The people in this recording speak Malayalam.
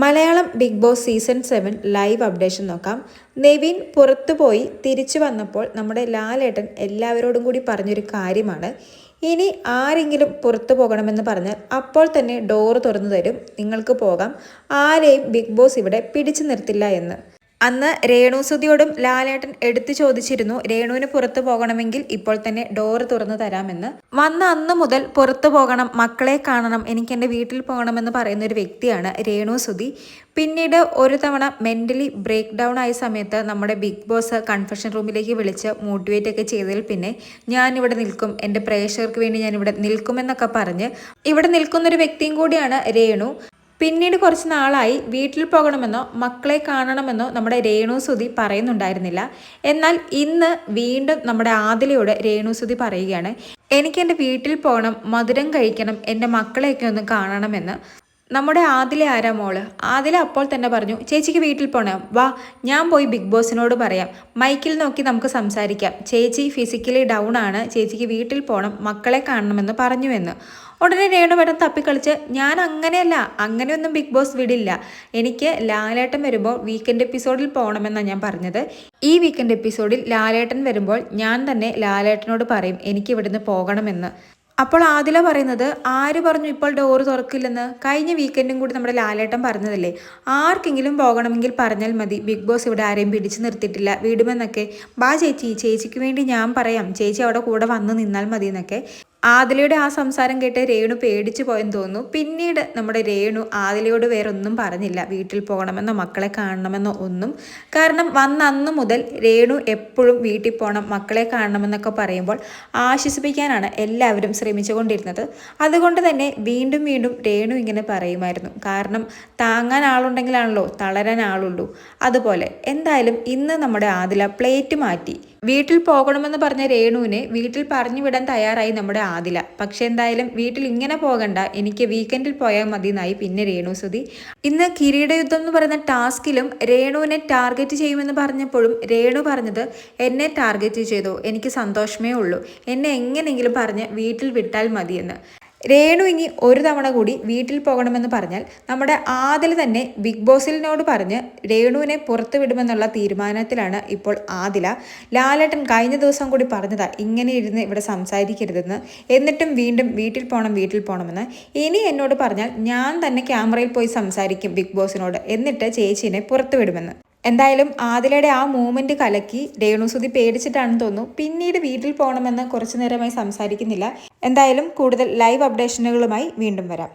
Malayalam Bigg Boss season seven live updation നോക്കാം. നെവിൻ പുറത്തുപോയി തിരിച്ചു വന്നപ്പോൾ നമ്മുടെ ലാലേട്ടൻ എല്ലാവരോടും കൂടി പറഞ്ഞൊരു കാര്യമാണ്. ഇനി ആരെങ്കിലും പുറത്തു പോകണമെന്ന് പറഞ്ഞാൽ അപ്പോൾ തന്നെ ഡോറ് തുറന്നു തരും. നിങ്ങൾക്ക് പോകാം. ആരെയും ബിഗ് ബോസ് ഇവിടെ പിടിച്ചു നിർത്തില്ല എന്ന്. അന്ന് രേണു സുതിയോടും ലാലേട്ടൻ എടുത്തു ചോദിച്ചിരുന്നു രേണുവിന് പുറത്തു പോകണമെങ്കിൽ ഇപ്പോൾ തന്നെ ഡോറ് തുറന്നു തരാമെന്ന്. വന്ന അന്ന് മുതൽ പുറത്തു പോകണം മക്കളെ കാണണം എനിക്ക് എന്റെ വീട്ടിൽ പോകണമെന്ന് പറയുന്ന ഒരു വ്യക്തിയാണ് രേണു സുതി പിന്നീട് ഒരു തവണ മെന്റലി ബ്രേക്ക് ഡൗൺ ആയ സമയത്ത് നമ്മുടെ ബിഗ് ബോസ് കൺഫെഷൻ റൂമിലേക്ക് വിളിച്ച് മോട്ടിവേറ്റ് ഒക്കെ ചെയ്തതിൽ പിന്നെ ഞാനിവിടെ നിൽക്കും എന്റെ പ്രേക്ഷകർക്ക് വേണ്ടി ഞാൻ ഇവിടെ നിൽക്കുമെന്നൊക്കെ പറഞ്ഞ് ഇവിടെ നിൽക്കുന്നൊരു വ്യക്തിയും കൂടിയാണ് രേണു. പിന്നീട് കുറച്ച് നാളായി വീട്ടിൽ പോകണമെന്നോ മക്കളെ കാണണമെന്നോ നമ്മുടെ രേണുസുതി പറയുന്നുണ്ടായിരുന്നില്ല. എന്നാൽ ഇന്ന് വീണ്ടും നമ്മുടെ ആദിലയോട് രേണുസുതി പറയുകയാണ് എനിക്ക് എന്റെ വീട്ടിൽ പോകണം മധുരം കഴിക്കണം എന്റെ മക്കളെയൊക്കെ ഒന്ന് കാണണമെന്ന്. നമ്മുടെ ആദിലെ ആരാ മോൾ? ആദില അപ്പോൾ തന്നെ പറഞ്ഞു ചേച്ചിക്ക് വീട്ടിൽ പോകണം വാ ഞാൻ പോയി ബിഗ് ബോസിനോട് പറയാം. മൈക്കിൽ നോക്കി നമുക്ക് സംസാരിക്കാം. ചേച്ചി ഫിസിക്കലി ഡൗൺ ആണ് ചേച്ചിക്ക് വീട്ടിൽ പോകണം മക്കളെ കാണണമെന്ന് പറഞ്ഞുവെന്ന് ഉടനെ രേണു മേഡം തപ്പിക്കളിച്ച് ഞാൻ അങ്ങനെയല്ല അങ്ങനെയൊന്നും ബിഗ് ബോസ് വിടില്ല. എനിക്ക് ലാലേട്ടൻ വരുമ്പോൾ വീക്കെൻഡ് എപ്പിസോഡിൽ പോകണമെന്നാണ് ഞാൻ പറഞ്ഞത്. ഈ വീക്കെൻഡ് എപ്പിസോഡിൽ ലാലേട്ടൻ വരുമ്പോൾ ഞാൻ തന്നെ ലാലേട്ടനോട് പറയും എനിക്ക് ഇവിടുന്ന് പോകണമെന്ന്. അപ്പോൾ ആദില പറയുന്നത് ആര് പറഞ്ഞു ഇപ്പോൾ ഡോറ് തുറക്കില്ലെന്ന്? കഴിഞ്ഞ വീക്കെൻഡും കൂടി നമ്മുടെ ലാലേട്ടൻ പറഞ്ഞതല്ലേ. ആർക്കെങ്കിലും പോകണമെങ്കിൽ പറഞ്ഞാൽ മതി. ബിഗ് ബോസ് ഇവിടെ ആരെയും പിടിച്ചു നിർത്തിയിട്ടില്ല. വിടുമെന്നൊക്കെ. ബാ ചേച്ചി ചേച്ചിക്ക് വേണ്ടി ഞാൻ പറയാം. ചേച്ചി അവിടെ കൂടെ വന്ന് നിന്നാൽ മതി എന്നൊക്കെ ആദിലയുടെ ആ സംസാരം കേട്ട് രേണു പേടിച്ചു പോയെന്ന് തോന്നുന്നു. പിന്നീട് നമ്മുടെ രേണു ആദിലയോട് വേറെ ഒന്നും പറഞ്ഞില്ല. വീട്ടിൽ പോകണമെന്നോ മക്കളെ കാണണമെന്നോ ഒന്നും. കാരണം വന്ന അന്ന് മുതൽ രേണു എപ്പോഴും വീട്ടിൽ പോകണം മക്കളെ കാണണമെന്നൊക്കെ പറയുമ്പോൾ ആശ്വസിപ്പിക്കാനാണ് എല്ലാവരും ശ്രമിച്ചുകൊണ്ടിരുന്നത്. അതുകൊണ്ട് തന്നെ വീണ്ടും വീണ്ടും രേണു ഇങ്ങനെ പറയുമായിരുന്നു. കാരണം താങ്ങാൻ ആളുണ്ടെങ്കിലാണല്ലോ തളരാൻ ആളുള്ളൂ. അതുപോലെ എന്തായാലും ഇന്ന് നമ്മുടെ ആദില പ്ലേറ്റ് മാറ്റി. വീട്ടിൽ പോകണമെന്ന് പറഞ്ഞ രേണുവിനെ വീട്ടിൽ പറഞ്ഞു വിടാൻ തയ്യാറായി നമ്മുടെ ആദില പക്ഷെ എന്തായാലും വീട്ടിൽ ഇങ്ങനെ പോകണ്ട. എനിക്ക് വീക്കെൻഡിൽ പോയാൽ മതി എന്നായി പിന്നെ രേണു സുതി ഇന്ന് കിരീട യുദ്ധം എന്ന് പറയുന്ന ടാസ്കിലും രേണുവിനെ ടാർഗറ്റ് ചെയ്യുമെന്ന് പറഞ്ഞപ്പോഴും രേണു പറഞ്ഞത് എന്നെ ടാർഗറ്റ് ചെയ്തു. എനിക്ക് സന്തോഷമേ ഉള്ളൂ. എന്നെ എങ്ങനെയെങ്കിലും പറഞ്ഞ് വീട്ടിൽ വിട്ടാൽ മതിയെന്ന്. രേണു ഇനി ഒരു തവണ കൂടി വീട്ടിൽ പോകണമെന്ന് പറഞ്ഞാൽ നമ്മുടെ ആദിൽ തന്നെ ബിഗ് ബോസിലിനോട് പറഞ്ഞ് രേണുവിനെ പുറത്തു വിടുമെന്നുള്ള തീരുമാനത്തിലാണ് ഇപ്പോൾ ആദില. ലാലേട്ടൻ കഴിഞ്ഞ ദിവസം കൂടി പറഞ്ഞതാ ഇങ്ങനെ ഇരുന്ന് ഇവിടെ സംസാരിക്കരുതെന്ന്. എന്നിട്ടും വീണ്ടും വീട്ടിൽ പോകണം വീട്ടിൽ പോകണമെന്ന് ഇനി എന്നോട് പറഞ്ഞാൽ ഞാൻ തന്നെ ക്യാമറയിൽ പോയി സംസാരിക്കും ബിഗ് ബോസിനോട്. എന്നിട്ട് ചേച്ചീനെ പുറത്തു വിടുമെന്ന്. എന്തായാലും ആദിലയുടെ ആ മൂമെന്റ് കലക്കി രേണുസുതി പേടിച്ചിട്ടാണെന്ന് തോന്നുന്നു. പിന്നീട് വീട്ടിൽ പോകണമെന്ന് കുറച്ചു നേരമായി സംസാരിക്കുന്നില്ല. എന്തായാലും കൂടുതൽ ലൈവ് അപ്ഡേഷനുകളുമായി വീണ്ടും വരാം.